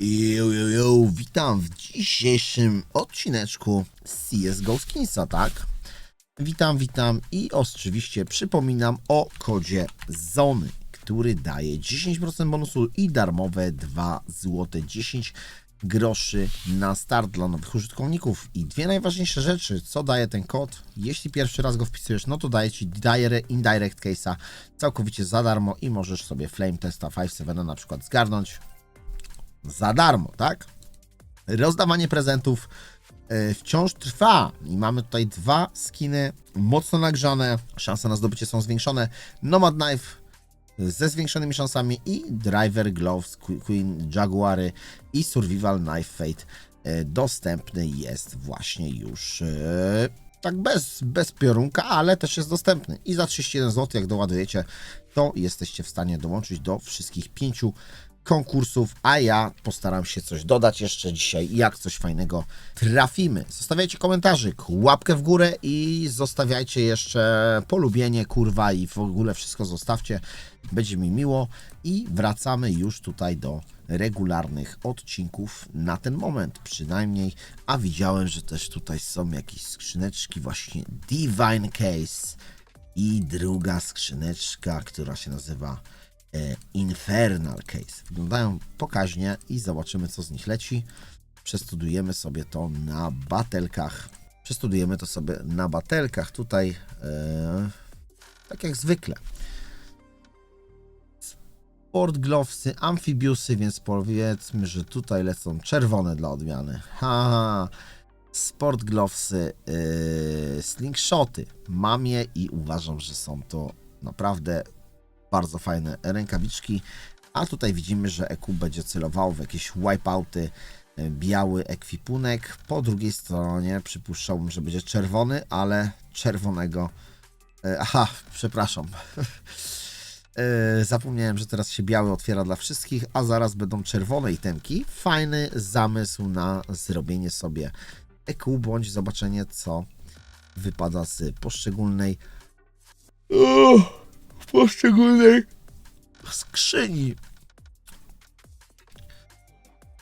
Yo, yo, yo, witam w dzisiejszym odcineczku CSGO Skinsa, tak? Witam, witam i oczywiście przypominam o kodzie ZONY, który daje 10% bonusu i darmowe 2 zł 10 groszy na start dla nowych użytkowników. I dwie najważniejsze rzeczy, co daje ten kod. Jeśli pierwszy raz go wpisujesz, no to daje Ci dire- Indirect Case'a całkowicie za darmo i możesz sobie Flame Testa 5.7 na przykład zgarnąć za darmo, tak? Rozdawanie prezentów e, wciąż trwa i mamy tutaj dwa skiny mocno nagrzane. Szanse na zdobycie są zwiększone. Nomad Knife ze zwiększonymi szansami i Driver Gloves Que- Queen Jaguary i Survival Knife Fate e, dostępny jest właśnie już e, tak bez, bez piorunka, ale też jest dostępny. I za 31 zł, jak doładujecie, to jesteście w stanie dołączyć do wszystkich pięciu konkursów, a ja postaram się coś dodać jeszcze dzisiaj, jak coś fajnego trafimy. Zostawiajcie komentarzyk, łapkę w górę i zostawiajcie jeszcze polubienie, kurwa i w ogóle wszystko zostawcie. Będzie mi miło i wracamy już tutaj do regularnych odcinków na ten moment przynajmniej, a widziałem, że też tutaj są jakieś skrzyneczki właśnie Divine Case i druga skrzyneczka, która się nazywa Infernal Case. Wyglądają pokaźnie i zobaczymy, co z nich leci. Przestudujemy sobie to na batelkach. Przestudujemy to sobie na batelkach. Tutaj, e, tak jak zwykle. Sport Glovesy, Amphibiusy, więc powiedzmy, że tutaj lecą czerwone dla odmiany. Ha, Sport Glovesy, yy, Slingshoty. Mam je i uważam, że są to naprawdę bardzo fajne rękawiczki. A tutaj widzimy, że EQ będzie celował w jakieś wipeouty, e, biały ekwipunek. Po drugiej stronie przypuszczałbym, że będzie czerwony, ale czerwonego. e, Aha, przepraszam. E, Zapomniałem, że teraz się biały otwiera dla wszystkich, a zaraz będą czerwone itemki. Fajny zamysł na zrobienie sobie EQ bądź zobaczenie, co wypada z poszczególnej poszczególnej skrzyni.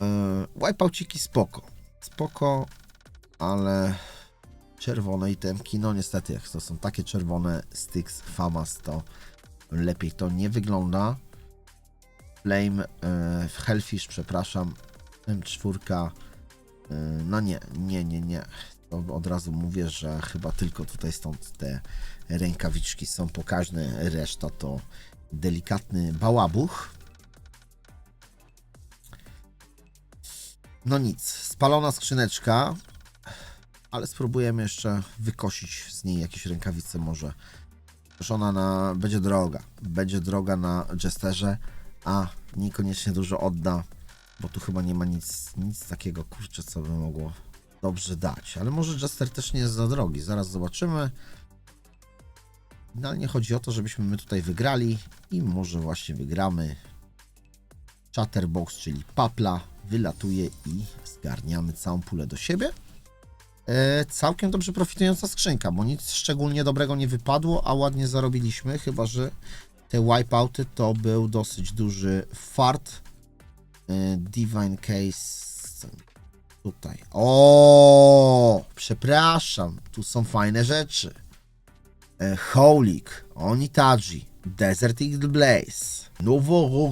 Yy, Wipeouciki spoko. Spoko, ale czerwone itemki, no niestety, jak to są takie czerwone Styx Famas, to lepiej to nie wygląda. Flame, yy, Hellfish, przepraszam, M4, yy, no nie, nie, nie, nie. To od razu mówię, że chyba tylko tutaj stąd te rękawiczki są pokaźne, reszta to delikatny bałabuch. No nic, spalona skrzyneczka, ale spróbujemy jeszcze wykosić z niej jakieś rękawice może. Już ona na, będzie droga, będzie droga na Jesterze, a niekoniecznie dużo odda, bo tu chyba nie ma nic, nic takiego, kurczę, co by mogło dobrze dać. Ale może Jester też nie jest za drogi, zaraz zobaczymy. Finalnie chodzi o to, żebyśmy my tutaj wygrali i może właśnie wygramy. Chatterbox, czyli papla, wylatuje i zgarniamy całą pulę do siebie. E, całkiem dobrze profitująca skrzynka, bo nic szczególnie dobrego nie wypadło, a ładnie zarobiliśmy, chyba że te wipeouty to był dosyć duży fart. E, Divine Case tutaj. O, przepraszam, tu są fajne rzeczy. E, Holik, Onitaji, Desert Eagle Blaze, Nowo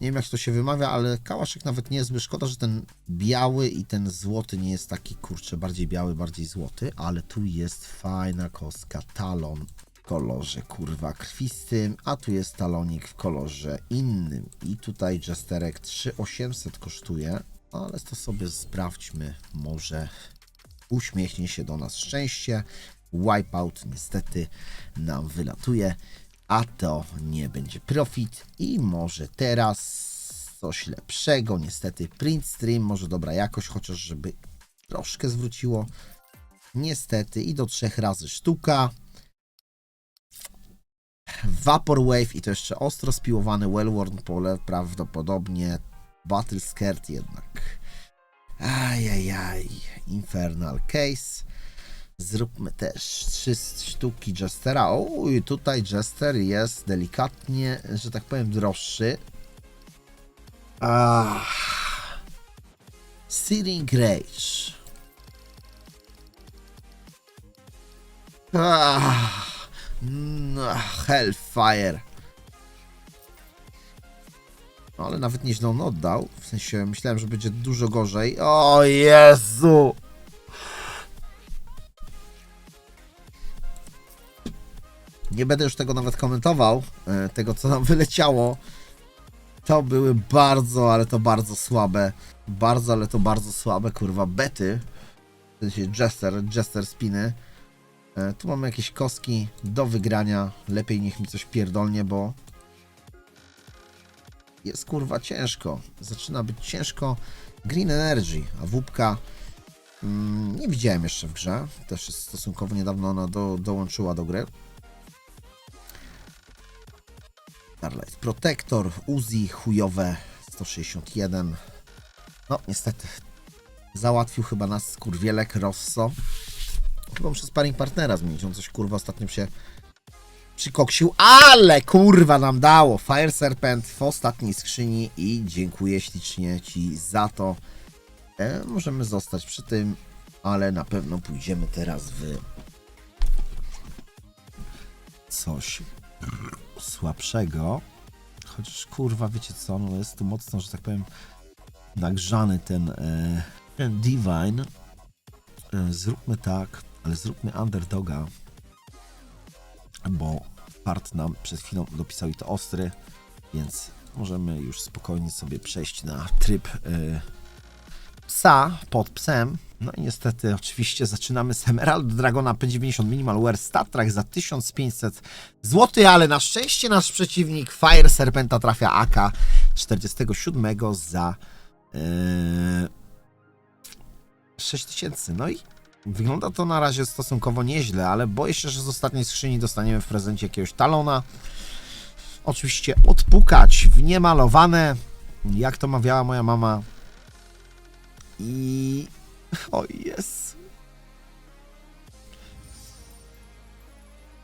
Nie wiem jak to się wymawia, ale kałaszek nawet nie jest zły. Szkoda, że ten biały i ten złoty nie jest taki, kurczę, bardziej biały, bardziej złoty, ale tu jest fajna kostka Talon w kolorze, kurwa, krwistym, a tu jest talonik w kolorze innym. I tutaj Jesterek 3800 kosztuje, ale to sobie sprawdźmy, może uśmiechnie się do nas szczęście. Wipeout niestety nam wylatuje, a to nie będzie profit i może teraz coś lepszego. Niestety print stream, może dobra jakość, chociaż żeby troszkę zwróciło. Niestety i do trzech razy sztuka. Vaporwave i to jeszcze ostro spiłowany Wellworn pole, prawdopodobnie Battle Skirt jednak. Ajajaj, Infernal Case. Zróbmy też trzy sztuki Jestera. O, i tutaj Jester jest delikatnie, że tak powiem, droższy. Ah, Searing Rage. Ah, no, Hellfire. No, Ale nawet nieźle on oddał. W sensie myślałem, że będzie dużo gorzej. O Jezu! Nie będę już tego nawet komentował, e, tego co nam wyleciało. To były bardzo, ale to bardzo słabe. Bardzo, ale to bardzo słabe, kurwa, bety. W sensie Jester, Jester spiny. E, Tu mamy jakieś kostki do wygrania. Lepiej niech mi coś pierdolnie, bo jest kurwa ciężko. Zaczyna być ciężko. Green Energy, a wupka mm, nie widziałem jeszcze w grze. Też jest stosunkowo niedawno ona do, dołączyła do gry. Starlight Protector, Uzi, chujowe 161. No, niestety. Załatwił chyba nas skurwielek Rosso. Chyba muszę sparring partnera zmienić. On coś kurwa ostatnio się przykoksił, ale kurwa nam dało. Fire Serpent w ostatniej skrzyni i dziękuję ślicznie Ci za to. E, możemy zostać przy tym, ale na pewno pójdziemy teraz w coś słabszego. Chociaż kurwa, wiecie co, no jest tu mocno, że tak powiem, nagrzany ten, e, ten Divine. E, zróbmy tak, ale zróbmy underdoga, bo part nam przed chwilą dopisał i to ostry, więc możemy już spokojnie sobie przejść na tryb e, psa pod psem. No i niestety, oczywiście zaczynamy z Emerald Dragona P90 Minimal Wear Stat Track za 1500 zł, ale na szczęście nasz przeciwnik Fire Serpenta trafia AK 47 za yy, 6000. No i wygląda to na razie stosunkowo nieźle, ale boję się, że z ostatniej skrzyni dostaniemy w prezencie jakiegoś talona. Oczywiście odpukać w niemalowane, jak to mawiała moja mama, i. O jest.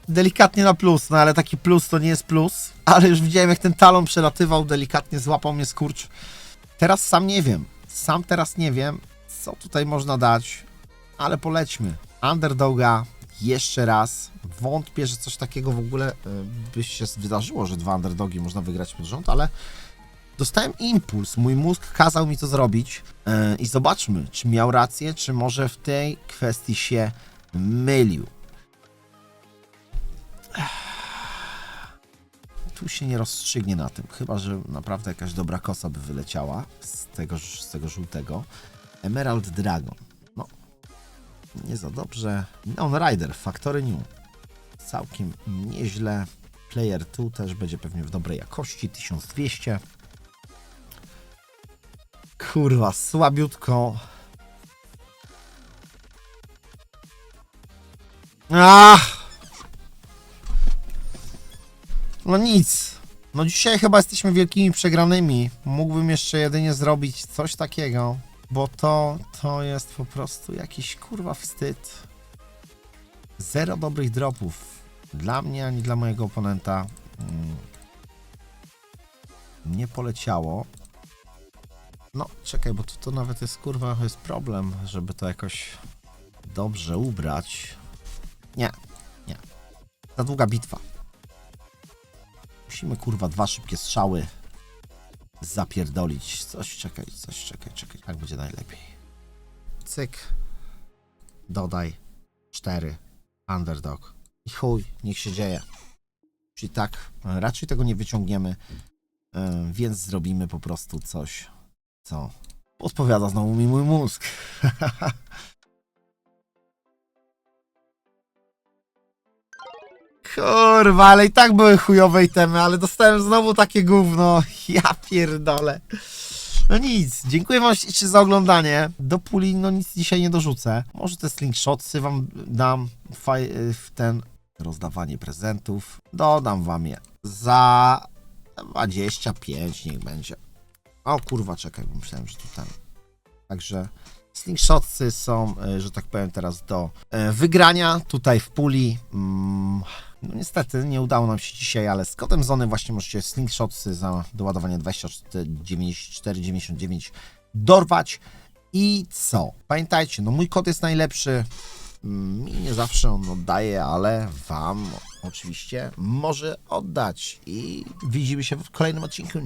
Delikatnie na plus, no ale taki plus to nie jest plus. Ale już widziałem, jak ten talon przelatywał, delikatnie złapał mnie skurcz. Teraz sam nie wiem. Sam teraz nie wiem, co tutaj można dać, ale polećmy. Underdoga jeszcze raz. Wątpię, że coś takiego w ogóle y, by się wydarzyło, że dwa underdogi można wygrać pod rząd, ale dostałem impuls, mój mózg kazał mi to zrobić e, i zobaczmy, czy miał rację, czy może w tej kwestii się mylił. Tu się nie rozstrzygnie na tym, chyba że naprawdę jakaś dobra kosa by wyleciała z tego, z tego żółtego. Emerald Dragon. Nie za dobrze. Neon Rider, Factory New. Całkiem nieźle. Player 2 też będzie pewnie w dobrej jakości, 1200. Kurwa, słabiutko. Ach! No nic. No dzisiaj chyba jesteśmy wielkimi przegranymi. Mógłbym jeszcze jedynie zrobić coś takiego, bo to, to jest po prostu jakiś kurwa wstyd. Zero dobrych dropów. Dla mnie ani dla mojego oponenta. Mm. Nie poleciało. No, czekaj, bo to, to nawet jest kurwa jest problem, żeby to jakoś dobrze ubrać. Nie, nie. Za długa bitwa. Musimy kurwa dwa szybkie strzały zapierdolić. Coś czekaj, coś czekaj, czekaj. Tak będzie najlepiej. Cyk. Dodaj. Cztery. Underdog. I chuj, niech się dzieje. Czyli tak, raczej tego nie wyciągniemy, e, więc zrobimy po prostu coś, co odpowiada znowu mi mój mózg. Kurwa, ale i tak były chujowe itemy, ale dostałem znowu takie gówno. Ja pierdolę. No nic, dziękuję wam ślicznie za oglądanie. Do puli no nic dzisiaj nie dorzucę. Może te slingshotsy wam dam w ten rozdawanie prezentów. Dodam wam je za 25 niech będzie. O kurwa, czekaj, myślałem, że tu. Także slingshotsy są, e, że tak powiem, teraz do e, wygrania tutaj w puli. Mm, No niestety nie udało nam się dzisiaj, ale z kodem Zony właśnie możecie slingshotsy za doładowanie 24,99 dorwać I co? Pamiętajcie, no mój kod jest najlepszy. Mi nie zawsze on oddaje, ale wam oczywiście może oddać. I widzimy się w kolejnym odcinku.